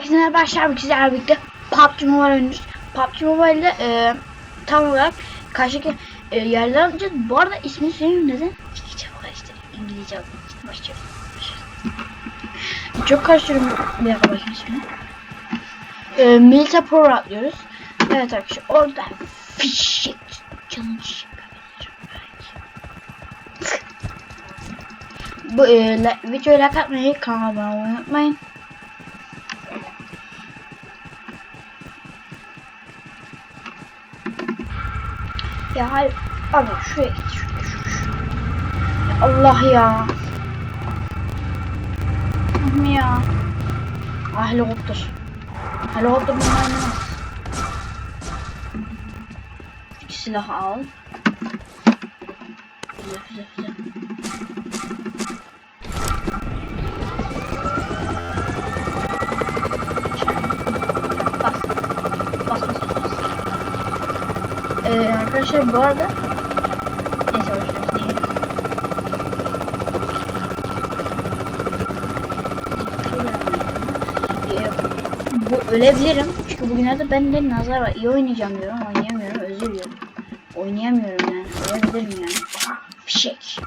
Herkese merhaba arkadaşlar. Bizlerle birlikte PUBG Mobile oynuyoruz. PUBG Mobile'de e, tam olarak karşıdaki e, yerler alacağız. Bu arada ismini söyleyeyim neden? İngilizce karıştırıyorum. İngilizce aldım. Başlıyorum. Çok karıştırıyorum. Bir dakika bakayım şimdi. E, Milita Pro atlıyoruz. Evet arkadaşlar orada fişek challenge. Bu e, la, videoyu like atmayı, kanalıma abone olmayı unutmayın. Ya hayır. Abi şuraya git. Şuraya, şuraya, şuraya. Ya Allah ya. Allah'ım ya. Ah helikopter. Helikopter bunu oynamaz. İki silah al. Güzel güzel güzel. Arkadaşlar bu arada neyse. Ee, bu ölebilirim çünkü bugünlerde bende nazar var. İyi oynayacağım diyorum oynayamıyorum özür diliyorum. Oynayamıyorum yani ölebilirim yani. Fişek.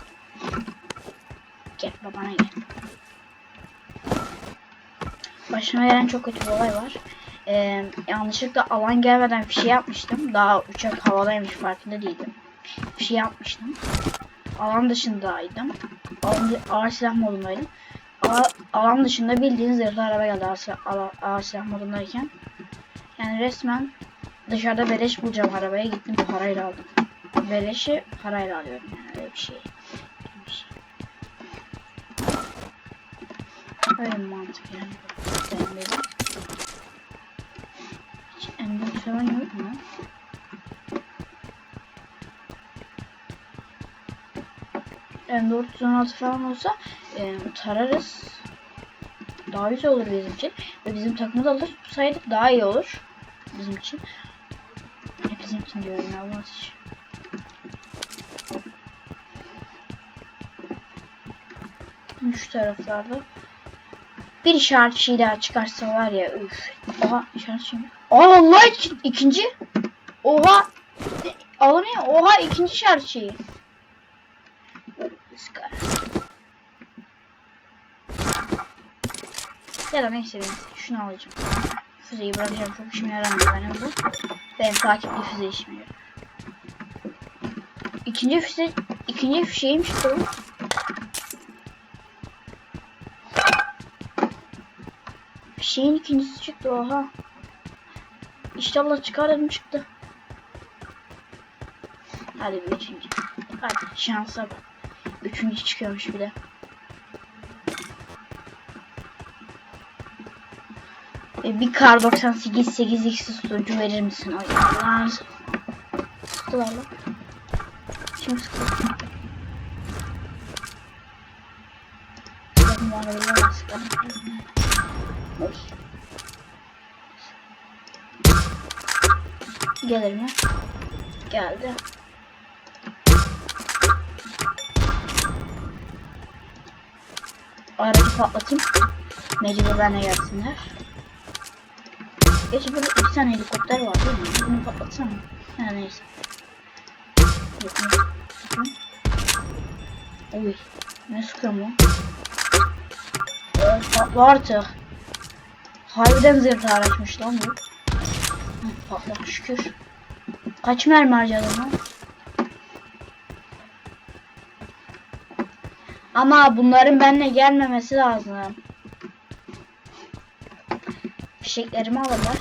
Gel babana gel. Başıma gelen çok kötü bir olay var. Ee, yanlışlıkla alan gelmeden bir şey yapmıştım. Daha uçak havadaymış farkında değildim. Bir şey yapmıştım. Alan dışındaydım. Alan, ağır silah modundaydım. Alan, alan dışında bildiğiniz zırhlı araba geldi ağır silah, ağır silah modundayken. Yani resmen dışarıda beleş bulacağım arabaya gittim parayla aldım. Beleşi parayla alıyorum yani öyle bir şey. Öyle bir şey. Öyle mantık yani. Ender 316 falan olsa e, tararız. Daha güzel olur bizim için. Ve bizim takımı da alırsaydık daha iyi olur. Bizim için. Hep bizim için diyorum ya. Olmaz hiç. Şu taraflarda bir işaretçi daha çıkarsa var ya üf. Oha işaretçi mi? Aa Allah ikinci. Oha. Alamıyor. Oha ikinci işaretçiyi. Iskar. Ya da neyse ben şunu alacağım. Füzeyi bırakacağım çok işime yaramıyor benim bu. Benim takipli füze işime yarıyor. İkinci füze ikinci çıktı. bu. Fişeğin ikincisi çıktı oha. İnşallah çıkar dedim çıktı. Hadi bir üçüncü. Hadi şansa bak. Üçüncü çıkıyormuş bir de. E, bir kar 98 8x susturucu verir misin? Ay bu arabayla sıktılar. Gelir mi? Geldi. Aracı patlatayım. Mecbur benle gelsinler. Gerçi burada iki tane helikopter var değil mi? Bunu patlatsam mı? Ha neyse. Oy. Ne lan? Evet, patla artık. Harbiden zırhlı araçmış lan bu. Hı, Patladı şükür. Kaç mermi harcadın lan? Ama bunların benimle gelmemesi lazım. Fişeklerimi alırlar.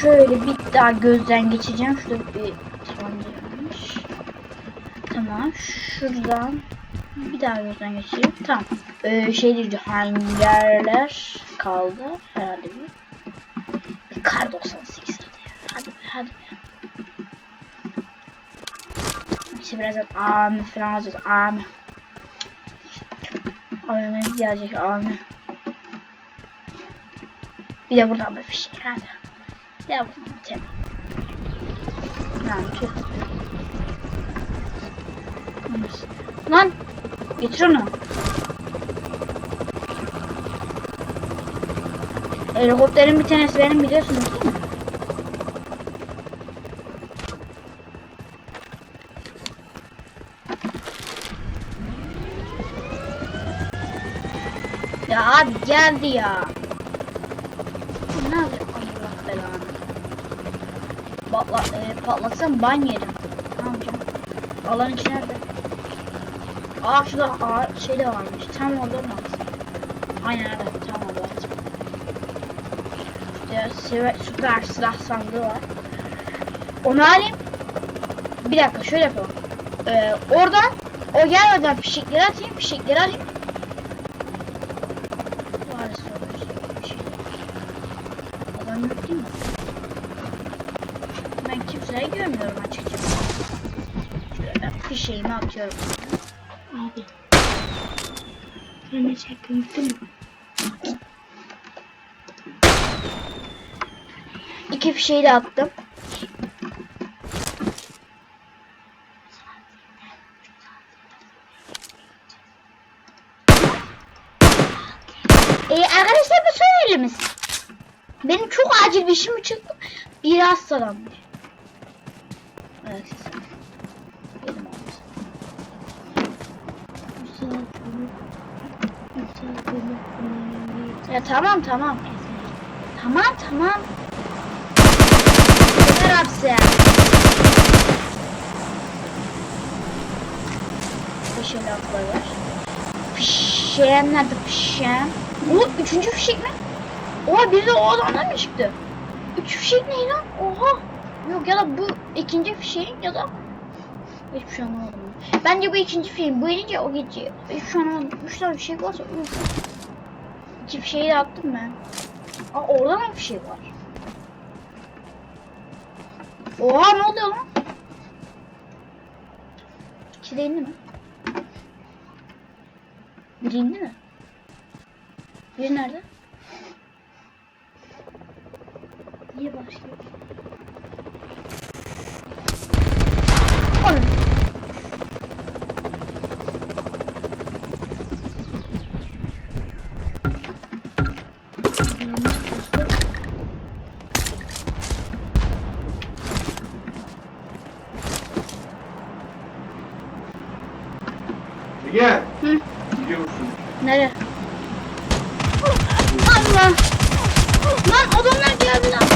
Şöyle bir daha gözden geçeceğim. Şurada bir tabanca varmış. Tamam. Şuradan bir daha gözden geçireyim. Tamam. Ee, şey diyeceğim. Hangerler kaldı. Herhalde. Bir kar 98 hadi. Hadi. İşte birazdan amin falan alacağız. Amin. Amin gelecek amin. Bir de buradan bir şey hadi. Bir de buradan şey. Lan. Neyse. Lan getir onu. Helikopterin bir tanesi benim biliyorsunuz Ya abi geldi ya. Ne yapıyor? Allah belanı. Patla, e, patlatsam ban yerim. Ne? Alan içi nerede? Aa şurada ağır şey de varmış. Tam orada mı? Aynen evet tam orada. İşte süper, süper silah sandığı var. Onu alayım. Bir dakika şöyle yapalım. Ee, oradan o gelmeden fişekleri atayım. Fişekleri alayım. Bari sorun. Bir şey. Adam yok değil mi? Ben kimseyi görmüyorum açıkçası. Şöyle fişeğimi atıyorum. Abi. De çektim değil mi? İki fişeği de attım. Ee, arkadaşlar bu son elimiz. Benim çok acil bir işim çıktı. Biri hastalanmış. Evet. Ya tamam tamam. Tamam tamam. Yeter hapse. Fişek laflar var. Fişeğim nerede fişeğim? O üçüncü fişek mi? Oha biri de o adamdan mı çıktı? Üç fişek ne lan? Oha. Yok ya da bu ikinci fişeğin ya da Hiçbir şey anlamadım. Bence bu ikinci film. Bu ikinci o gece. Hiçbir şey anlamadım. Üç tane fişek varsa uf. İki fişeği de attım ben. Aa orada mı fişek var? Oha ne oluyor lan? İkisi de indi mi? Biri indi mi? Biri nerede? Başlıyor? Onun. Ege, Hı? biliyor musun? Nereye? Allah! Lan adamlar geldi lan.